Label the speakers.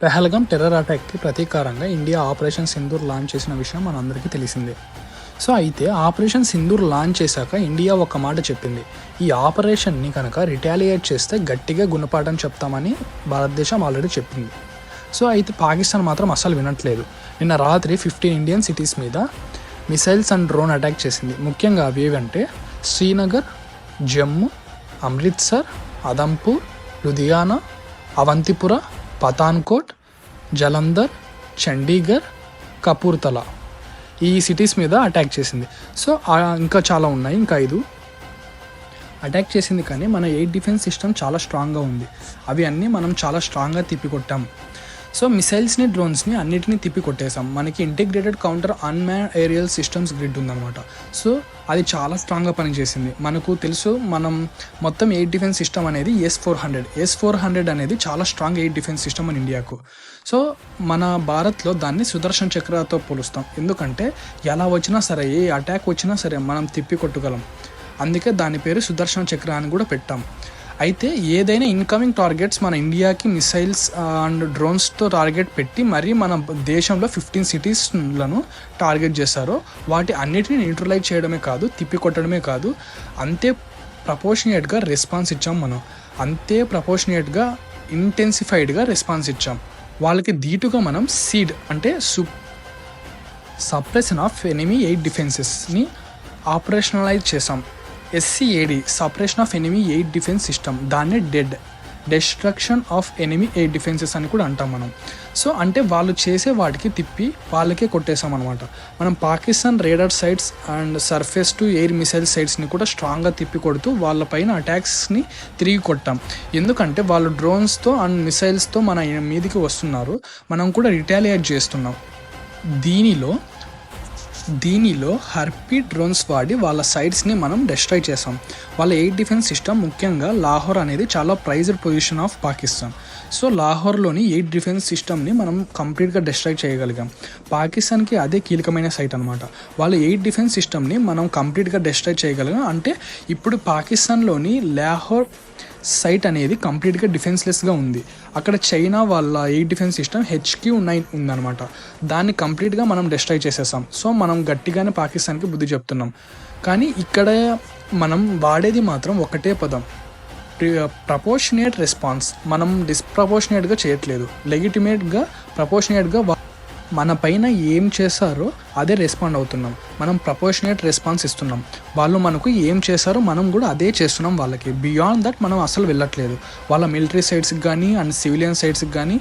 Speaker 1: పెహల్గం terror అటాక్కి ప్రతీకారంగా India operation Sindoor launch చేసిన విషయం మనందరికీ తెలిసిందే. సో అయితే ఆపరేషన్ సింధూర్ లాంచ్ చేశాక ఇండియా ఒక మాట చెప్పింది. ఈ ఆపరేషన్ని కనుక రిటాలియేట్ చేస్తే గట్టిగా గుణపాఠం చెప్తామని భారతదేశం ఆల్రెడీ చెప్పింది. సో అయితే పాకిస్తాన్ మాత్రం అస్సలు వినట్లేదు. నిన్న రాత్రి ఫిఫ్టీన్ ఇండియన్ సిటీస్ మీద మిసైల్స్ అండ్ డ్రోన్ అటాక్ చేసింది. ముఖ్యంగా అవి ఏవంటే శ్రీనగర్ జమ్మూ అమృత్సర్ అదంపూర్ లుధియానా అవంతిపుర పతాన్కోట్ జలంధర్ చండీగఢ్ కపూర్తలా. ఈ సిటీస్ మీద అటాక్ చేసింది. సో ఇంకా చాలా ఉన్నాయి ఇంకా ఐదు. అటాక్ చేసింది కానీ మన ఎయిట్ డిఫెన్స్ సిస్టమ్ చాలా స్ట్రాంగ్గా ఉంది. అవి అన్నీ మనం చాలా స్ట్రాంగ్గా తిప్పికొట్టాం. సో మిసైల్స్ని డ్రోన్స్ని అన్నిటిని తిప్పి కొట్టేసాం మనకి integrated counter unmanned aerial systems grid ఉందన్నమాట. సో అది చాలా స్ట్రాంగ్గా పనిచేసింది. మనకు తెలుసు మనం మొత్తం ఎయిట్ డిఫెన్స్ సిస్టమ్ అనేది S four hundred S four hundred అనేది చాలా స్ట్రాంగ్ ఎయిట్ డిఫెన్స్ సిస్టమ్ అని ఇండియాకు సో మన భారత్లో దాన్ని సుదర్శన్ చక్రతో పోలుస్తాం. ఎందుకంటే ఎలా వచ్చినా సరే ఏ అటాక్ వచ్చినా సరే మనం తిప్పి కొట్టగలం అందుకే దాని పేరు సుదర్శన చక్ర అని కూడా పెట్టాం. అయితే ఏదైనా ఇన్కమింగ్ టార్గెట్స్ మన ఇండియాకి మిసైల్స్ అండ్ డ్రోన్స్తో టార్గెట్ పెట్టి మరీ మన దేశంలో ఫిఫ్టీన్ సిటీస్లను టార్గెట్ చేశారో. వాటి అన్నిటిని న్యూట్రలైజ్ చేయడమే కాదు తిప్పి కొట్టడమే కాదు అంతే ప్రపోర్షనేట్గా రెస్పాన్స్ ఇచ్చాం మనం. అంతే ప్రపోర్షనేట్గా ఇంటెన్సిఫైడ్గా రెస్పాన్స్ ఇచ్చాం. వాళ్ళకి ధీటుగా మనం సీడ్ అంటే సు సప్రెషన్ ఆఫ్ ఎనిమీ ఎయిట్ డిఫెన్సెస్ని ఆపరేషనలైజ్ చేసాం SCAD suppression of enemy air defence system దాన్నే DEAD destruction of enemy air defences అని కూడా అంటాం మనం. సో అంటే వాళ్ళు చేసే వాటికి తిప్పి వాళ్ళకే కొట్టేసాం మనం Pakistan radar sites and surface to air missile సైట్స్ని కూడా స్ట్రాంగ్గా తిప్పి కొడుతూ వాళ్ళపైన అటాక్స్ని తిరిగి కొట్టాం. ఎందుకంటే వాళ్ళు డ్రోన్స్తో అండ్ మిసైల్స్తో మన మీదికి వస్తున్నారు. మనం కూడా రిటాలియేట్ చేస్తున్నాం. దీనిలో దీనిలో హర్పీ డ్రోన్స్ వాడి వాళ్ళ సైట్స్ని మనం డిస్ట్రాయ్ చేసాం వాళ్ళ ఎయిర్ డిఫెన్స్ సిస్టమ్ ముఖ్యంగా లాహోర్ అనేది చాలా prized position of Pakistan so లాహోర్లోని air defence సిస్టమ్ని మనం కంప్లీట్గా డిస్ట్రాయ్ చేయగలిగాం. పాకిస్తాన్కి అదే కీలకమైన సైట్ అనమాట వాళ్ళ ఎయిర్ డిఫెన్స్ సిస్టమ్ని మనం కంప్లీట్గా డిస్ట్రాయ్ చేయగలిగాం. అంటే ఇప్పుడు పాకిస్తాన్లోని లాహోర్ సైట్ అనేది కంప్లీట్గా డిఫెన్స్లెస్గా ఉంది. అక్కడ చైనా వాళ్ళ air defence system HQ nine ఉందన్నమాట. దాన్ని కంప్లీట్గా మనం డిస్ట్రాయ్ చేసేసాం. సో మనం గట్టిగానే పాకిస్తాన్కి బుద్ధి చెప్తున్నాం. కానీ ఇక్కడ మనం వాడేది మాత్రం ఒకటే పదం. ప్రపోర్షనేట్ రెస్పాన్స్ మనం డిస్ప్రపోర్షనేట్గా చేయట్లేదు. లెగిటిమేట్గా ప్రపోర్షనేట్గా మన పైన ఏం చేశారో అదే రెస్పాండ్ అవుతున్నాం. మనం ప్రపోర్షనేట్ రెస్పాన్స్ ఇస్తున్నాం. వాళ్ళు మనకు ఏం చేశారో మనం కూడా అదే చేస్తున్నాం వాళ్ళకి. బియాండ్ దట్ మనం అసలు వెళ్ళట్లేదు. వాళ్ళ మిలిటరీ సైడ్స్కి కానీ అండ్ సివిలియన్ సైడ్స్కి కానీ